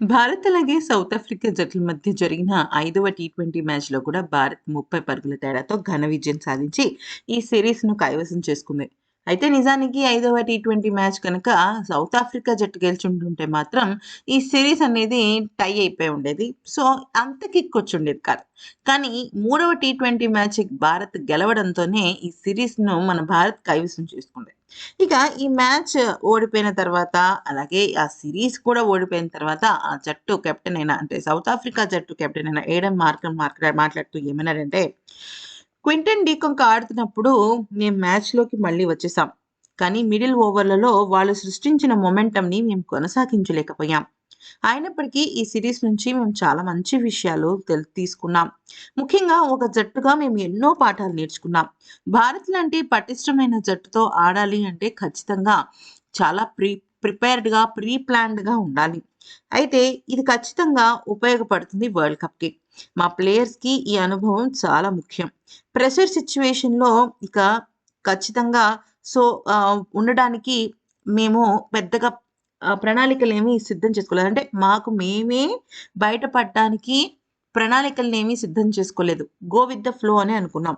భారత్ అలాగే south Africa జట్ల మధ్య జరిగిన ఐదవ టీ ట్వంటీ మ్యాచ్లో కూడా భారత్ ముప్పై పరుగుల తేడాతో ఘన విజయం సాధించి ఈ సిరీస్ను కైవసం చేసుకుంది. అయితే నిజానికి ఐదవ టీ ట్వంటీ మ్యాచ్ కనుక సౌత్ ఆఫ్రికా జట్టు గెలిచుంటుంటే మాత్రం ఈ సిరీస్ అనేది టై అయిపోయి ఉండేది. సో అంత కిక్ వచ్చి ఉండేది కాదు. కానీ మూడవ టీ ట్వంటీ మ్యాచ్ భారత్ గెలవడంతోనే ఈ సిరీస్ను మన భారత్ కైవసం చేసుకుంది. ఇక ఈ మ్యాచ్ ఓడిపోయిన తర్వాత అలాగే ఆ సిరీస్ కూడా ఓడిపోయిన తర్వాత ఆ జట్టు కెప్టెన్ అయినా అంటే సౌత్ ఆఫ్రికా జట్టు కెప్టెన్ అయినా ఏడన్ మార్కర్ మాట్లాడు మాట్లాడుతూ ఏమన్నారంటే క్వింటన్ డీకొంక ఆడుతున్నప్పుడు మేము మ్యాచ్లోకి మళ్ళీ వచ్చేసాం. కానీ మిడిల్ ఓవర్లలో వాళ్ళు సృష్టించిన మొమెంటంని మేము కొనసాగించలేకపోయాం. అయినప్పటికీ ఈ సిరీస్ నుంచి మేము చాలా మంచి విషయాలు తీసుకున్నాం. ముఖ్యంగా ఒక జట్టుగా మేము ఎన్నో పాఠాలు నేర్చుకున్నాం. భారత్ లాంటి పటిష్టమైన జట్టుతో ఆడాలి అంటే ఖచ్చితంగా చాలా ప్రీ ప్రిపేర్డ్గా ప్రీ ప్లాన్డ్గా ఉండాలి. అయితే ఇది ఖచ్చితంగా ఉపయోగపడుతుంది వరల్డ్ కప్కి. మా ప్లేయర్స్కి ఈ అనుభవం చాలా ముఖ్యం. ప్రెషర్ సిచ్యువేషన్లో ఇక ఖచ్చితంగా సో ఉండడానికి మేము పెద్దగా ప్రణాళికలు ఏమీ సిద్ధం చేసుకోలేదు. అంటే మాకు మేమే బయటపడటానికి ప్రణాళికలను ఏమీ సిద్ధం చేసుకోలేదు. గో విత్ ద ఫ్లో అని అనుకున్నాం.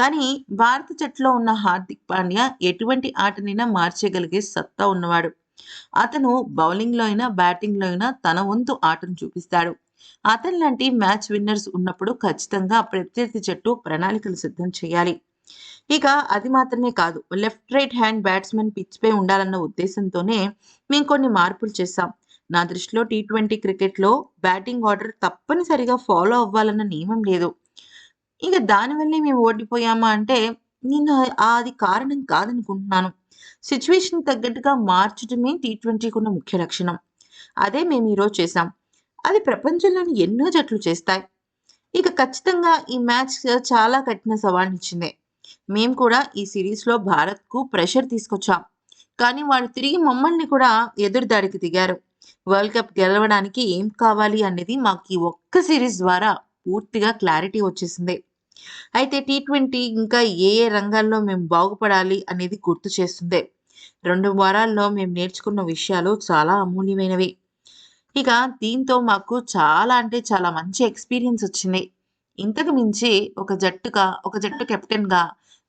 కానీ భారత జట్టులో ఉన్న హార్దిక్ పాండ్యా ఎటువంటి ఆటనైనా మార్చేయగలిగే సత్తా ఉన్నవాడు. అతను బౌలింగ్లో అయినా బ్యాటింగ్లో అయినా తన వంతు ఆటను చూపిస్తాడు. అతని లాంటి మ్యాచ్ విన్నర్స్ ఉన్నప్పుడు ఖచ్చితంగా ప్రత్యర్థి జట్టు ప్రణాళికలు సిద్ధం చేయాలి. ఇక అది మాత్రమే కాదు లెఫ్ట్ రైట్ హ్యాండ్ బ్యాట్స్మెన్ పిచ్పై ఉండాలన్న ఉద్దేశంతోనే మేము కొన్ని మార్పులు చేశాం. నా దృష్టిలో టీ ట్వంటీ క్రికెట్లో బ్యాటింగ్ ఆర్డర్ తప్పనిసరిగా ఫాలో అవ్వాలన్న నియమం లేదు. ఇక దానివల్లే మేము ఓడిపోయామా అంటే నేను అది కారణం కాదనుకుంటున్నాను. సిచ్యువేషన్ తగ్గట్టుగా మార్చడమే టీ ట్వంటీకి ఉన్న ముఖ్య లక్షణం. అదే మేము ఈరోజు చేశాం. అది ప్రపంచంలోని ఎన్నో జట్లు చేస్తాయి. ఇక ఖచ్చితంగా ఈ మ్యాచ్ చాలా కఠిన సవాళ్ళనిచ్చింది మేము కూడా ఈ సిరీస్లో భారత్కు ప్రెషర్ తీసుకొచ్చాం. కానీ వాళ్ళు తిరిగి మమ్మల్ని కూడా ఎదురుదాడికి దిగారు. వరల్డ్ కప్ గెలవడానికి ఏం కావాలి అనేది మాకు ఈ ఒక్క సిరీస్ ద్వారా పూర్తిగా క్లారిటీ వచ్చేసింది. అయితే టీ ట్వంటీ ఇంకా ఏ ఏ రంగాల్లో మేము బాగుపడాలి అనేది గుర్తు చేస్తుంది. రెండు వారాల్లో మేము నేర్చుకున్న విషయాలు చాలా అమూల్యమైనవి. ఇక దీంతో మాకు చాలా అంటే చాలా మంచి ఎక్స్పీరియన్స్ వచ్చింది. ఇంతకు మించి ఒక జట్టుగా ఒక జట్టు కెప్టెన్గా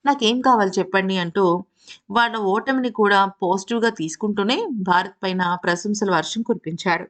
నాకేం కావాలి చెప్పండి అంటూ వాళ్ళ ఓటమిని కూడా పాజిటివ్గా తీసుకుంటూనే భారత్ పైన ప్రశంసల వర్షం కురిపించాడు